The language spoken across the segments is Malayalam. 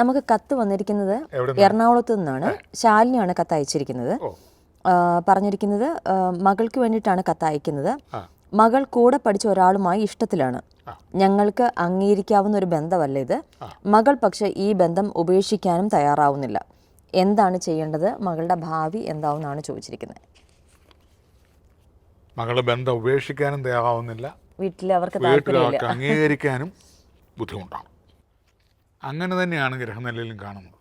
നമുക്ക് കത്ത് വന്നിരിക്കുന്നത് എറണാകുളത്തു നിന്നാണ്. ശാലിനിയാണ് കത്ത് അയച്ചിരിക്കുന്നത്. പറഞ്ഞിരിക്കുന്നത് മകൾക്ക് വേണ്ടിയിട്ടാണ് കത്ത് അയക്കുന്നത്. മകൾ കൂടെ പഠിച്ച ഒരാളുമായി ഇഷ്ടത്തിലാണ്. ഞങ്ങൾക്ക് അംഗീകരിക്കാവുന്ന ഒരു ബന്ധമല്ല ഇത്. മകൾ പക്ഷെ ഈ ബന്ധം ഉപേക്ഷിക്കാനും തയ്യാറാവുന്നില്ല. എന്താണ് ചെയ്യേണ്ടത്? മകളുടെ ഭാവി എന്താവുന്നാണ് ചോദിച്ചിരിക്കുന്നത്. മകളുടെ ബന്ധം ഉപേക്ഷിക്കാനും തയ്യാറാവുന്നില്ല. വീട്ടിൽ അവർക്ക് അംഗീകരിക്കാനും ബുദ്ധിമുട്ടാണ്. അങ്ങനെ തന്നെയാണ് ഗ്രഹനിലയിലും കാണുന്നത്.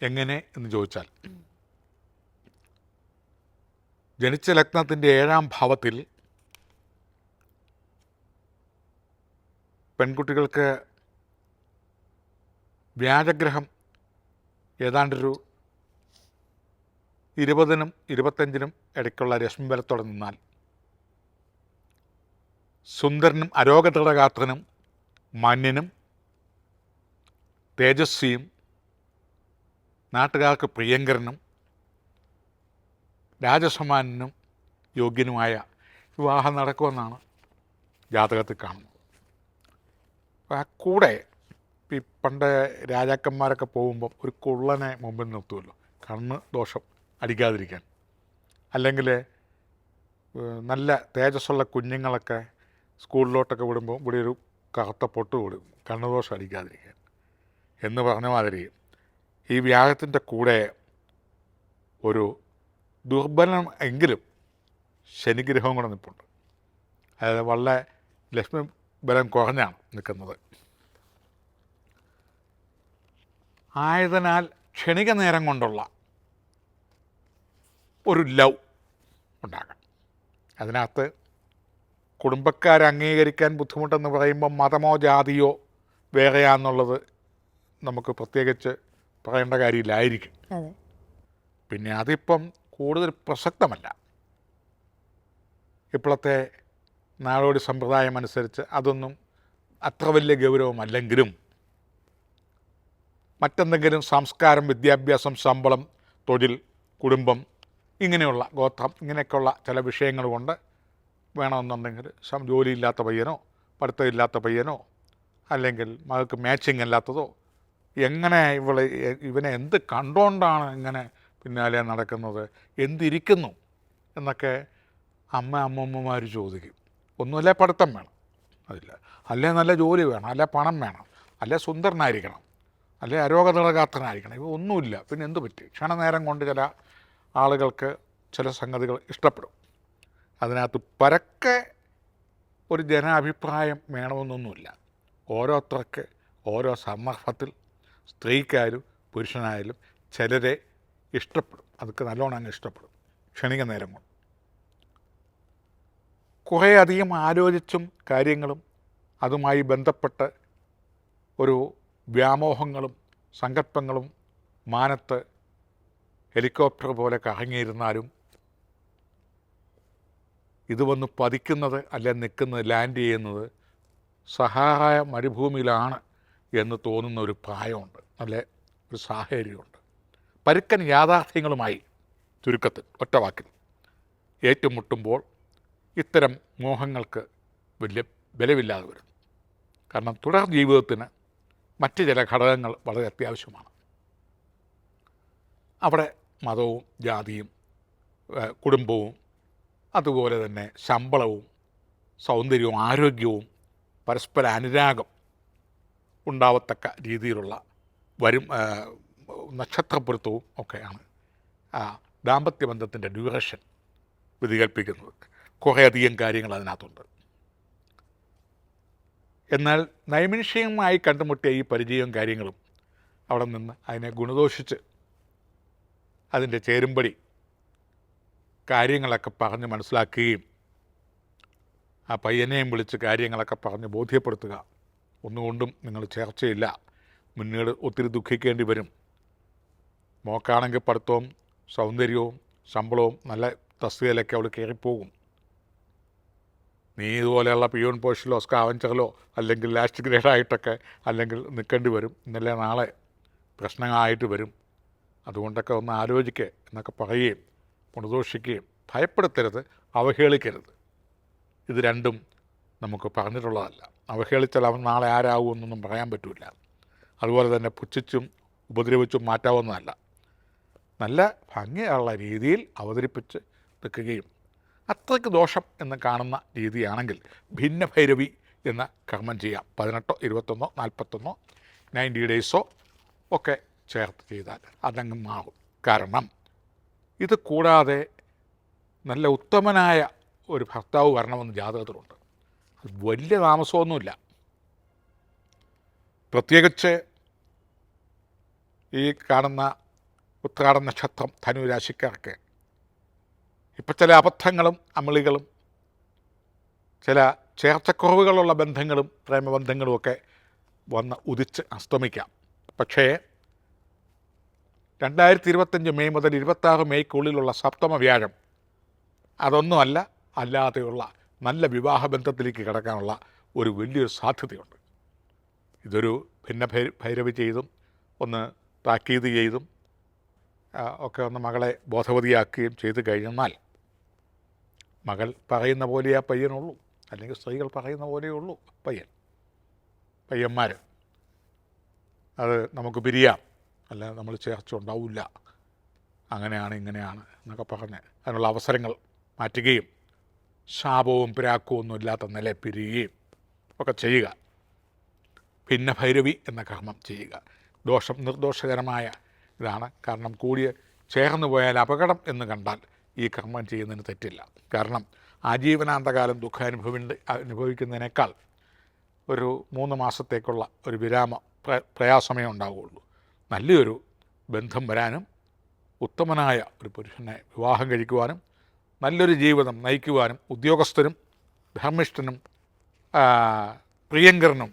എങ്ങനെ എന്ന് ചോദിച്ചാൽ ജനിച്ച ലഗ്നത്തിന്റെ ഏഴാം ഭാവത്തിൽ പെൺകുട്ടികൾക്ക് വ്യാജഗ്രഹം ഏതാണ്ടൊരു ഇരുപതിനും ഇരുപത്തഞ്ചിനും ഇടയ്ക്കുള്ള രശ്മി ബലത്തോടെ നിന്നാൽ സുന്ദരനും അരോഗതടകാത്തനും മാന്യനും തേജസ്വിയും നാട്ടുകാർക്ക് പ്രിയങ്കരനും രാജസമാനനും യോഗ്യനുമായ വിവാഹം നടക്കുമെന്നാണ് ജാതകത്തിൽ കാണുന്നത്. ആ കൂടെ ഈ പണ്ട് രാജാക്കന്മാരൊക്കെ പോകുമ്പം ഒരു കുള്ളനെ മുമ്പിൽ നിർത്തുമല്ലോ. കണ്ണ് ദോഷം അടിക്കാതിരിക്കാൻ. അല്ലെങ്കിൽ നല്ല തേജസ്സുള്ള കുഞ്ഞുങ്ങളൊക്കെ സ്കൂളിലോട്ടൊക്കെ വിടുമ്പോൾ ഇവിടെ ഒരു കറുത്ത പൊട്ട് വിടും കണ്ണുദോഷം അടിക്കാതിരിക്കാൻ. എന്ന് പറഞ്ഞ മാതിരി ഈ വ്യാഹത്തിന്റെ കൂടെ ഒരു ദുർബലം എങ്കിലും ശനിഗ്രഹവും കൂടെ നിൽപ്പുണ്ട്. അതായത് വളരെ ലക്ഷ്മി ബലം കുറഞ്ഞാണ് നിൽക്കുന്നത്. ആയതിനാൽ ക്ഷണിക നേരം കൊണ്ടുള്ള ഒരു ലവ് ഉണ്ടാകാം അതിനകത്ത് കുടുംബക്കാരെ അംഗീകരിക്കാൻ ബുദ്ധിമുട്ടെന്ന് പറയുമ്പോൾ മതമോ ജാതിയോ വേറെയാന്നുള്ളത് നമുക്ക് പ്രത്യേകിച്ച് പറയേണ്ട കാര്യമില്ലായിരിക്കും. പിന്നെ അതിപ്പം കൂടുതൽ പ്രസക്തമല്ല. ഇപ്പോഴത്തെ നാടോടി സമ്പ്രദായം അനുസരിച്ച് അതൊന്നും അത്ര വലിയ ഗൗരവമല്ലെങ്കിലും മറ്റെന്തെങ്കിലും സംസ്കാരം വിദ്യാഭ്യാസം ശമ്പളം തൊഴിൽ കുടുംബം ഇങ്ങനെയുള്ള ഗോത്രം ഇങ്ങനെയൊക്കെയുള്ള ചില വിഷയങ്ങൾ കൊണ്ട് വേണമെന്നുണ്ടെങ്കിൽ ജോലിയില്ലാത്ത പയ്യനോ പഠിത്തമില്ലാത്ത പയ്യനോ അല്ലെങ്കിൽ മകൾക്ക് മാച്ചിങ് അല്ലാത്തതോ എങ്ങനെ ഇവളെ ഇവനെ എന്ത് കണ്ടുകൊണ്ടാണ് ഇങ്ങനെ പിന്നാലെ നടക്കുന്നത്? എന്തിരിക്കുന്നു? എന്നൊക്കെ അമ്മ അമ്മമ്മമാർ ചോദിക്കും. ഒന്നുമല്ലേ പഠിത്തം വേണം. അതില്ല. അല്ലേ നല്ല ജോലി വേണം അല്ലെ പണം വേണം അല്ലെ സുന്ദരനായിരിക്കണം അല്ലെ അരോഗതളകാത്തനായിരിക്കണം ഇവ ഒന്നുമില്ല. പിന്നെ എന്ത് പറ്റി? ക്ഷണനേരം കൊണ്ട് ചില ആളുകൾക്ക് ചില സംഗതികൾ ഇഷ്ടപ്പെടും. അതിനകത്ത് പരക്കെ ഒരു ജനാഭിപ്രായം വേണമെന്നൊന്നുമില്ല. ഓരോരുത്തർക്ക് ഓരോ സന്ദർഭത്തിൽ സ്ത്രീക്കായാലും പുരുഷനായാലും ചിലരെ ഇഷ്ടപ്പെടും. അതൊക്കെ നല്ലോണം അങ്ങ് ഇഷ്ടപ്പെടും. ക്ഷണിക നേരം കൊണ്ട്. കുറേ അധികം ആലോചിച്ചും കാര്യങ്ങളും അതുമായി ബന്ധപ്പെട്ട് ഒരു വ്യാമോഹങ്ങളും സങ്കല്പങ്ങളും മാനത്ത് ഹെലികോപ്റ്റർ പോലെ കറങ്ങിയിരുന്നാലും ഇത് വന്ന് പതിക്കുന്നത് അല്ലെ നിൽക്കുന്നത് ലാൻഡ് ചെയ്യുന്നത് സഹായ മരുഭൂമിയിലാണ്. എന്ന് തോന്നുന്ന ഒരു പ്രായമുണ്ട്. അല്ലെ? ഒരു സാഹചര്യമുണ്ട്. പരുക്കൻ യാഥാർത്ഥ്യങ്ങളുമായി ചുരുക്കത്തിൽ ഒറ്റ വാക്കിൽ ഏറ്റുമുട്ടുമ്പോൾ ഇത്തരം മോഹങ്ങൾക്ക് വലിയ ബലമില്ലാതെ വരും. കാരണം തുടർ ജീവിതത്തിന് മറ്റ് ചില ഘടകങ്ങൾ വളരെ അത്യാവശ്യമാണ്. അവിടെ മതവും ജാതിയും കുടുംബവും അതുപോലെ തന്നെ ശമ്പളവും സൗന്ദര്യവും ആരോഗ്യവും പരസ്പര അനുരാഗം ഉണ്ടാവത്തക്ക രീതിയിലുള്ള വരും നക്ഷത്രപ്പൊരുത്തവും ഒക്കെയാണ് ആ ദാമ്പത്യ ബന്ധത്തിന്റെ ഡ്യൂറേഷൻ വിധികൽപ്പിക്കുന്നത് കുറേയധികം കാര്യങ്ങൾ അതിനകത്തുണ്ട്. എന്നാൽ നൈമിഷികമായി കണ്ടുമുട്ടിയ ഈ പരിചയവും കാര്യങ്ങളും അവിടെ നിന്ന് അതിനെ ഗുണദോഷിച്ച് അതിന്റെ ചേരുമ്പടി കാര്യങ്ങളൊക്കെ പറഞ്ഞ് മനസ്സിലാക്കുകയും ആ പയ്യനെയും വിളിച്ച് കാര്യങ്ങളൊക്കെ പറഞ്ഞ് ബോധ്യപ്പെടുത്തുക ഒന്നുകൊണ്ടും നിങ്ങൾ ചേർച്ചയില്ല. മുന്നേട് ഒത്തിരി ദുഃഖിക്കേണ്ടി വരും. മോക്കാണെങ്കിൽ പഠിത്തവും സൗന്ദര്യവും ശമ്പളവും നല്ല തസ്തികയിലൊക്കെ അവൾ കയറിപ്പോകും. നീ ഇതുപോലെയുള്ള പിയോൺ പോസ്റ്റിലോ സ്കാവഞ്ചറിലോ അല്ലെങ്കിൽ ലാസ്റ്റ് ഗ്രേഡായിട്ടൊക്കെ അല്ലെങ്കിൽ നിൽക്കേണ്ടി വരും. ഇന്നലെ നാളെ പ്രശ്നങ്ങളായിട്ട് വരും. അതുകൊണ്ടൊക്കെ ഒന്ന് ആലോചിക്കുക എന്നൊക്കെ പറയുകയും പുണദോഷിക്കുകയും ഭയപ്പെടുത്തരുത് അവഹേളിക്കരുത്. ഇത് രണ്ടും നമുക്ക് പറഞ്ഞിട്ടുള്ളതല്ല. അവഹേളിച്ചാൽ അവൻ നാളെ ആരാകുമെന്നൊന്നും പറയാൻ പറ്റില്ല അതുപോലെ തന്നെ പുച്ഛിച്ചും ഉപദ്രവിച്ചും മാറ്റാവുന്നതല്ല. നല്ല ഭംഗിയുള്ള രീതിയിൽ അവതരിപ്പിച്ച് നിൽക്കുകയും അത്രയ്ക്ക് ദോഷം എന്ന് കാണുന്ന രീതിയാണെങ്കിൽ ഭിന്ന ഭൈരവി എന്ന കർമ്മം ചെയ്യാം. പതിനെട്ടോ ഇരുപത്തൊന്നോ നാൽപ്പത്തൊന്നോ നയന്റി ഡേയ്സോ ഒക്കെ ചേർത്ത് ചെയ്താൽ അതങ്ങ് മാറും. കാരണം ഇത് കൂടാതെ നല്ല ഉത്തമനായ ഒരു ഭർത്താവ് വരണമെന്ന് ജാതകത്തിലുണ്ട്. വലിയ താമസമൊന്നുമില്ല. പ്രത്യേകിച്ച് ഈ കാണുന്ന ഉത്രാട നക്ഷത്രം ധനുരാശിക്കാർക്ക്. ഇപ്പം ചില അബദ്ധങ്ങളും അമളികളും ചില ചേർച്ചക്കുറവുകളുള്ള ബന്ധങ്ങളും പ്രേമബന്ധങ്ങളുമൊക്കെ വന്ന് ഉദിച്ച് അസ്തമിക്കാം. പക്ഷേ രണ്ടായിരത്തി ഇരുപത്തഞ്ച് മെയ് മുതൽ ഇരുപത്താറ് മെയ്ക്കുള്ളിലുള്ള സപ്തമ വ്യാഴം അതൊന്നുമല്ല അല്ലാതെയുള്ള നല്ല വിവാഹ ബന്ധത്തിലേക്ക് കിടക്കാനുള്ള ഒരു വലിയൊരു സാധ്യതയുണ്ട്. ഇതൊരു ഭിന്ന ഭൈരവി ചെയ്തും ഒന്ന് താക്കീത് ചെയ്തും ഒക്കെ ഒന്ന് മകളെ ബോധവതിയാക്കുകയും ചെയ്തു കഴിഞ്ഞാൽ മകൾ പറയുന്ന പോലെ ആ പയ്യനുള്ളൂ. അല്ലെങ്കിൽ സ്ത്രീകൾ പറയുന്ന പോലെയേ ഉള്ളൂ പയ്യൻ. പയ്യന്മാർ അത് നമുക്ക് പിരിയാം. അല്ല നമ്മൾ ചേർച്ച ഉണ്ടാവില്ല അങ്ങനെയാണ് ഇങ്ങനെയാണ് എന്നൊക്കെ പറഞ്ഞ് അതിനുള്ള അവസരങ്ങൾ മാറ്റുകയും ശാപവും പിരാക്കവും ഒന്നും ഇല്ലാത്ത നില പിരിയുകയും ഒക്കെ ചെയ്യുക. ഭിന്ന ഭൈരവി എന്ന കർമ്മം ചെയ്യുക. ദോഷം നിർദോഷകരമായ ഇതാണ്. കാരണം കൂടിയ ചേർന്ന് പോയാൽ അപകടം എന്ന് കണ്ടാൽ ഈ കർമ്മം ചെയ്യുന്നതിന് തെറ്റില്ല. കാരണം ആജീവനാന്തകാലം ദുഃഖം അനുഭവിണ്ട് അനുഭവിക്കുന്നതിനേക്കാൾ ഒരു മൂന്ന് മാസത്തേക്കുള്ള ഒരു വിരാമ പ്ര പ്രയാസമേ ഉണ്ടാവുകയുള്ളൂ. നല്ലൊരു ബന്ധം വരാനും ഉത്തമനായ ഒരു പുരുഷനെ വിവാഹം കഴിക്കുവാനും നല്ലൊരു ജീവിതം നയിക്കുവാനും ഉദ്യോഗസ്ഥനും ധർമ്മിഷ്ഠനും പ്രിയങ്കരനും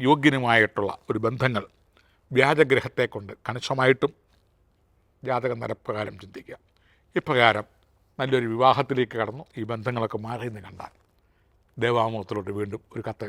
യോഗ്യനുമായിട്ടുള്ള ഒരു ബന്ധങ്ങൾ വ്യാജഗ്രഹത്തെ കൊണ്ട് കണിശമായിട്ടും ജാതക നിരപ്രകാരം ചിന്തിക്കുക. ഇപ്രകാരം നല്ലൊരു വിവാഹത്തിലേക്ക് കടന്നു. ഈ ബന്ധങ്ങളൊക്കെ മാറിയെന്ന് കണ്ടാൽ ദേവാമൂർത്തിലോട്ട് വീണ്ടും ഒരു കത്ത്